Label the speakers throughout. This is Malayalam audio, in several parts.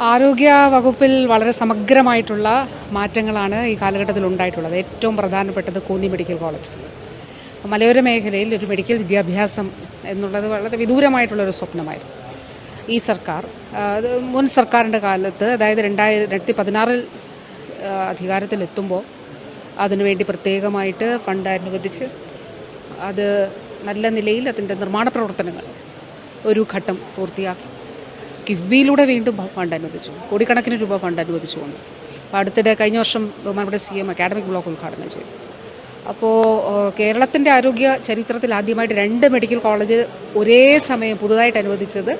Speaker 1: ആരോഗ്യ വകുപ്പിൽ വളരെ സമഗ്രമായിട്ടുള്ള മാറ്റങ്ങളാണ് ഈ കാലഘട്ടത്തിൽ ഉണ്ടായിട്ടുള്ളത്. ഏറ്റവും പ്രധാനപ്പെട്ടത് കോന്നി മെഡിക്കൽ കോളേജ്. മലയോര മേഖലയിൽ ഒരു മെഡിക്കൽ വിദ്യാഭ്യാസം എന്നുള്ളത് വളരെ വിദൂരമായിട്ടുള്ളൊരു സ്വപ്നമായിരുന്നു. ഈ സർക്കാർ മുൻ സർക്കാരിന്റെ കാലത്ത് അതായത് രണ്ടായിരത്തി പതിനാറിൽ അധികാരത്തിലെത്തുമ്പോൾ അതിനുവേണ്ടി പ്രത്യേകമായിട്ട് ഫണ്ട് അനുവദിച്ച് അത് നല്ല നിലയിൽ അതിന്റെ നിർമ്മാണ പ്രവർത്തനങ്ങൾ ഒരു ഘട്ടം പൂർത്തിയാക്കി. കിഫ്ബിയിലൂടെ വീണ്ടും ഫണ്ട് അനുവദിച്ചു. കോടിക്കണക്കിന് രൂപ ഫണ്ട് അനുവദിച്ചു കൊണ്ട് അപ്പോൾ അടുത്തിടെ കഴിഞ്ഞ വർഷം ബഹുമാനപ്പെട്ട സി എം അക്കാഡമിക് ബ്ലോക്ക് ഉദ്ഘാടനം ചെയ്തു. അപ്പോൾ കേരളത്തിന്റെ ആരോഗ്യ ചരിത്രത്തിൽ ആദ്യമായിട്ട് രണ്ട് മെഡിക്കൽ കോളേജ് ഒരേ സമയം പുതുതായിട്ട് അനുവദിച്ചത്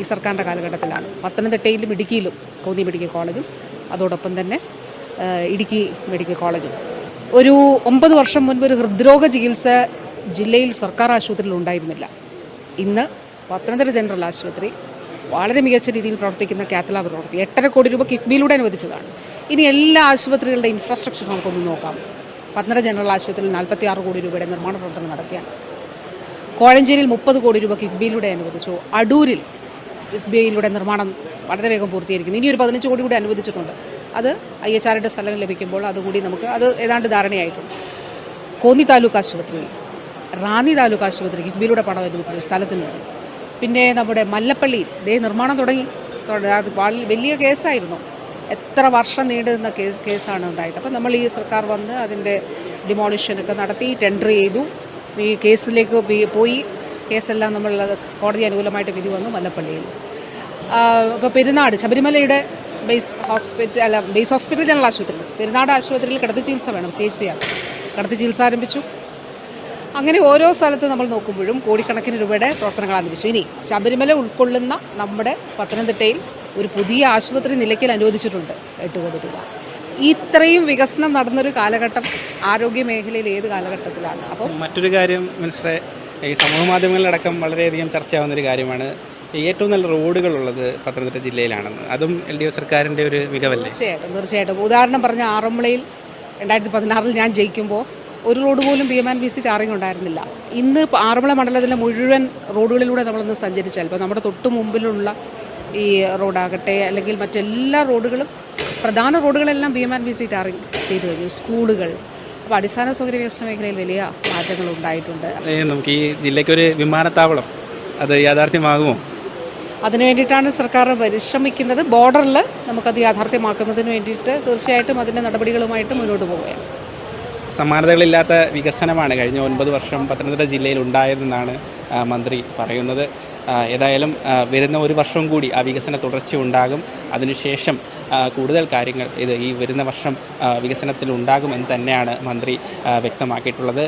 Speaker 1: ഈ സർക്കാരിന്റെ കാലഘട്ടത്തിലാണ്. പത്തനംതിട്ടയിലും ഇടുക്കിയിലും കോന്നി മെഡിക്കൽ കോളേജും അതോടൊപ്പം തന്നെ ഇടുക്കി മെഡിക്കൽ കോളേജും. ഒരു ഒമ്പത് വർഷം മുൻപ് ഒരു ഹൃദ്രോഗ ചികിത്സ ജില്ലയിൽ സർക്കാർ ആശുപത്രിയിൽ ഉണ്ടായിരുന്നില്ല. ഇന്ന് പത്തനംതിട്ട ജനറൽ ആശുപത്രി വളരെ മികച്ച രീതിയിൽ പ്രവർത്തിക്കുന്ന കാത്തലാബ് പ്രവർത്തി. എട്ടര കോടി രൂപ കിഫ്ബിയിലൂടെ അനുവദിച്ചതാണ്. ഇനി എല്ലാ ആശുപത്രികളുടെ ഇൻഫ്രാസ്ട്രക്ചർ നമുക്കൊന്ന് നോക്കാം. പത്തനംതിട്ട ജനറൽ ആശുപത്രിയിൽ നാൽപ്പത്തി ആറ് കോടി രൂപയുടെ നിർമ്മാണ പ്രവർത്തനം നടത്തിയാണ്. കോഴഞ്ചേരിയിൽ മുപ്പത് കോടി രൂപ കിഫ്ബിയിലൂടെ അനുവദിച്ചു. അടൂരിൽ കിഫ്ബിയിലൂടെ നിർമ്മാണം വളരെ വേഗം പൂർത്തീകരിക്കുന്നു. ഇനി ഒരു പതിനഞ്ച് കോടി കൂടി അനുവദിച്ചിട്ടുണ്ട്. അത് ഐ എച്ച് ആറിന്റെ സ്ഥലം ലഭിക്കുമ്പോൾ അതുകൂടി നമുക്ക് അത് ഏതാണ്ട് ധാരണയായിട്ടുണ്ട്. കോന്നി താലൂക്ക് ആശുപത്രിയിൽ റാന്നി താലൂക്ക് ആശുപത്രി കിഫ്ബിയിലൂടെ പണം അനുവദിച്ചു സ്ഥലത്തിന് വേണ്ടി പിന്നെ നമ്മുടെ മല്ലപ്പള്ളിയിൽ ദേ നിർമ്മാണം തുടങ്ങി. തുട- അത് വലിയ കേസായിരുന്നു. എത്ര വർഷം നീണ്ടു നിന്ന കേസ് കേസാണ് ഉണ്ടായിട്ട് അപ്പോൾ നമ്മൾ ഈ സർക്കാർ വന്ന് അതിന്റെ ഡിമോളിഷനൊക്കെ നടത്തി ടെൻഡർ ചെയ്തു. ഈ കേസിലേക്ക് പോയി. കേസെല്ലാം നമ്മൾ കോടതി അനുകൂലമായിട്ട് വിധി വന്നു മല്ലപ്പള്ളിയിൽ. ഇപ്പോൾ പെരുന്നാട് ശബരിമലയുടെ ബേസ് ഹോസ്പിറ്റൽ അല്ല ബേസ് ഹോസ്പിറ്റൽ ജനറൽ ആശുപത്രി പെരുന്നാട് ആശുപത്രിയിൽ കിടത്തി ചികിത്സ വേണം സി എച്ച് സി ആർ കിടത്തി ചികിത്സ ആരംഭിച്ചു. അങ്ങനെ ഓരോ സ്ഥലത്ത് നമ്മൾ നോക്കുമ്പോഴും കോടിക്കണക്കിന് രൂപയുടെ പ്രവർത്തനങ്ങൾ ആരംഭിച്ചു. ഇനി ശബരിമല ഉൾക്കൊള്ളുന്ന നമ്മുടെ പത്തനംതിട്ടയിൽ ഒരു പുതിയ ആശുപത്രി നിലയ്ക്കൽ അനുവദിച്ചിട്ടുണ്ട്. എട്ട് കോടി രൂപ. ഇത്രയും വികസനം നടന്നൊരു കാലഘട്ടം ആരോഗ്യ മേഖലയിൽ ഏത് കാലഘട്ടത്തിലാണ്? അപ്പോൾ
Speaker 2: മറ്റൊരു കാര്യം മിനിസ്റ്ററെ ഈ സമൂഹ മാധ്യമങ്ങളിലടക്കം വളരെയധികം ചർച്ചയാവുന്ന ഒരു കാര്യമാണ്. ഏറ്റവും നല്ല റോഡുകളുള്ളത് പത്തനംതിട്ട ജില്ലയിലാണെന്ന്. അതും എൽ ഡി എഫ് സർക്കാരിന്റെ ഒരു മികവല്ലേ?
Speaker 1: തീർച്ചയായിട്ടും തീർച്ചയായിട്ടും. ഉദാഹരണം പറഞ്ഞ ആറന്മുളയിൽ രണ്ടായിരത്തി പതിനാറിൽ ഞാൻ ജയിക്കുമ്പോൾ ഒരു റോഡ് പോലും B M and B C tarring ഉണ്ടായിരുന്നില്ല. ഇന്ന് ആറന്മുള മണ്ഡലത്തിലെ മുഴുവൻ റോഡുകളിലൂടെ നമ്മളൊന്ന് സഞ്ചരിച്ചാൽ ഇപ്പോൾ നമ്മുടെ തൊട്ട് മുമ്പിലുള്ള ഈ റോഡാകട്ടെ അല്ലെങ്കിൽ മറ്റെല്ലാ റോഡുകളും പ്രധാന റോഡുകളെല്ലാം B M and B C tarring ചെയ്തു കഴിഞ്ഞു. സ്കൂളുകൾ അപ്പോൾ അടിസ്ഥാന സൗകര്യ വികസന മേഖലയിൽ വലിയ മാറ്റങ്ങൾ ഉണ്ടായിട്ടുണ്ട്.
Speaker 2: നമുക്ക് ഈ ജില്ലയ്ക്കൊരു വിമാനത്താവളം അത് യാഥാർത്ഥ്യമാകുമോ?
Speaker 1: അതിനു വേണ്ടിയിട്ടാണ് സർക്കാർ പരിശ്രമിക്കുന്നത്. ബോർഡറിൽ നമുക്കത് യാഥാർത്ഥ്യമാക്കുന്നതിന് വേണ്ടിയിട്ട് തീർച്ചയായിട്ടും അതിന്റെ നടപടികളുമായിട്ട് മുന്നോട്ട് പോവുകയാണ്.
Speaker 2: സമാനതകളില്ലാത്ത വികസനമാണ് കഴിഞ്ഞ ഒൻപത് വർഷം പത്തനംതിട്ട ജില്ലയിൽ ഉണ്ടായതെന്നാണ് മന്ത്രി പറയുന്നത്. ഏതായാലും വരുന്ന ഒരു വർഷം കൂടി ആ വികസന തുടർച്ച ഉണ്ടാകും. അതിനുശേഷം കൂടുതൽ കാര്യങ്ങൾ ഇത് ഈ വരുന്ന വർഷം വികസനത്തിൽ ഉണ്ടാകുമെന്ന് തന്നെയാണ് മന്ത്രി വ്യക്തമാക്കിയിട്ടുള്ളത്.